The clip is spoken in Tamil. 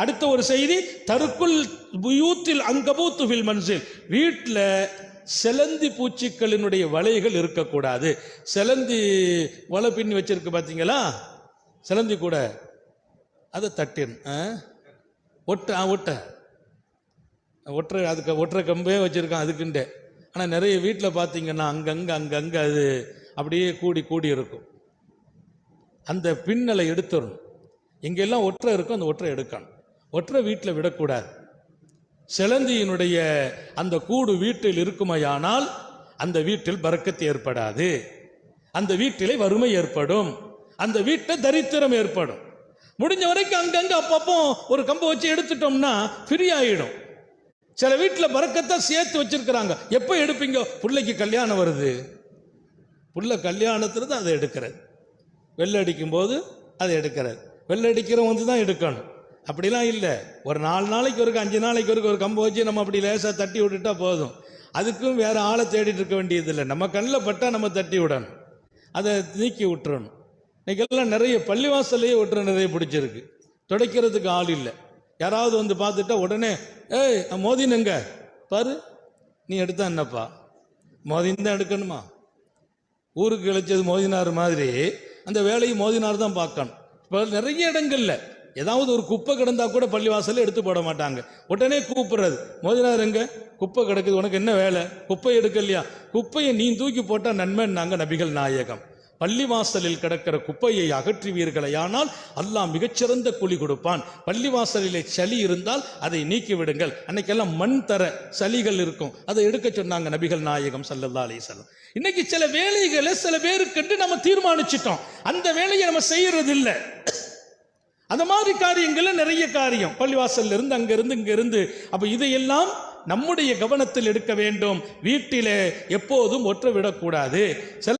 அடுத்த ஒரு செய்தி தருக்குள் புயூத்தில் அங்கபூத்து ஃபில் மன்சில். வீட்டில் செலந்தி பூச்சிக்களினுடைய வலைகள் இருக்கக்கூடாது. செலந்தி வலை பின்னி வச்சிருக்கு பார்த்தீங்களா செலந்தி கூட. அதை தட்டின் ஒட்ட ஆ ஒட்ட. ஒற்றை அதுக்கு ஒற்றை கம்பே வச்சுருக்கான் அதுக்குண்டே. ஆனால் நிறைய வீட்டில் பார்த்தீங்கன்னா அங்கங்கே அங்கங்கே அது அப்படியே கூடி கூடி இருக்கும். அந்த பின்னலை எடுத்துடணும் எங்கெல்லாம் ஒற்றை இருக்கோ அந்த ஒற்றை எடுக்கணும். ஒற்றை வீட்டில் விடக்கூடாது. சிலந்தியினுடைய அந்த கூடு வீட்டில் இருக்குமையானால் அந்த வீட்டில் பறக்கத்து ஏற்படாது. அந்த வீட்டிலே வறுமை ஏற்படும். அந்த வீட்டில் தரித்திரம் ஏற்படும். முடிஞ்ச வரைக்கும் அங்கங்க அப்பப்போ ஒரு கம்பை வச்சு எடுத்துட்டோம்னா ஃப்ரீ சில வீட்டில் பறக்கத்தை சேர்த்து வச்சிருக்கிறாங்க. எப்போ எடுப்பீங்க? பிள்ளைக்கு கல்யாணம் வருது. புள்ள கல்யாணத்தில் தான் அதை எடுக்கிறது. வெள்ளை அடிக்கும்போது அதை எடுக்கிறது. வெள்ளை அடிக்கிறவன் வந்து தான் எடுக்கணும். அப்படிலாம் இல்லை. ஒரு நாலு நாளைக்கு ஒருக்க அஞ்சு நாளைக்கு ஒருக்க ஒரு கம்பு வச்சு நம்ம அப்படி லேசாக தட்டி விட்டுட்டா போதும். அதுக்கும் வேறு ஆளை தேடிட்டு இருக்க வேண்டியதில்லை. நம்ம கண்ணில் பட்டால் நம்ம தட்டி விடணும். அதை நீக்கி விட்டுறணும். இன்னைக்கெல்லாம் நிறைய பள்ளிவாசல்லையே விட்டுற நிறைய பிடிச்சிருக்கு. துடைக்கிறதுக்கு ஆள் இல்லை. யாராவது வந்து பார்த்துட்டா உடனே ஏய் மோதினுங்க பாரு நீ எடுத்தா என்னப்பா? மோதின் தான் எடுக்கணுமா? ஊருக்கு இழைச்சது மோதினார் மாதிரி அந்த வேலையை மோதினார் தான் பார்க்கணும். இப்போ நிறைய இடங்கள்ல ஏதாவது ஒரு குப்பை கிடந்தா கூட பள்ளிவாசலில் எடுத்து போட மாட்டாங்க. உடனே கூப்பிடுறது மோதினார் எங்க? குப்பை கிடக்குது உனக்கு என்ன வேலை? குப்பை எடுக்கலையா? குப்பையை நீ தூக்கி போட்டா நன்மைன்னாங்க நபிகள் நாயகம். பள்ளிவாசலில் கிடக்கிற குப்பையை அகற்றுவீர்களையானால் அல்லாஹ் மிகச்சிறந்த கூலி கொடுப்பான். பள்ளிவாசலிலே சளி இருந்தால் அதை நீக்கி விடுங்கள். அன்னைக்கெல்லாம் மண் தர சளிகள் இருக்கும். அதை எடுக்க சொன்னாங்க நபிகள் நாயகம் சல்லல்லா அலிசல்லம் இன்னைக்கு சில வேலைகளை சில பேருக்கென்று நம்ம தீர்மானிச்சிட்டோம். அந்த வேலையை நம்ம செய்யறது இல்லை அந்த மாதிரி காரியங்கள்ல நிறைய காரியம். பள்ளிவாசல்ல இருந்து அங்கிருந்து இங்கிருந்து. அப்ப இதையெல்லாம் நம்முடைய கவனத்தில் எடுக்க வேண்டும். வீட்டிலே எப்போதும் ஒற்ற விடக்கூடாது.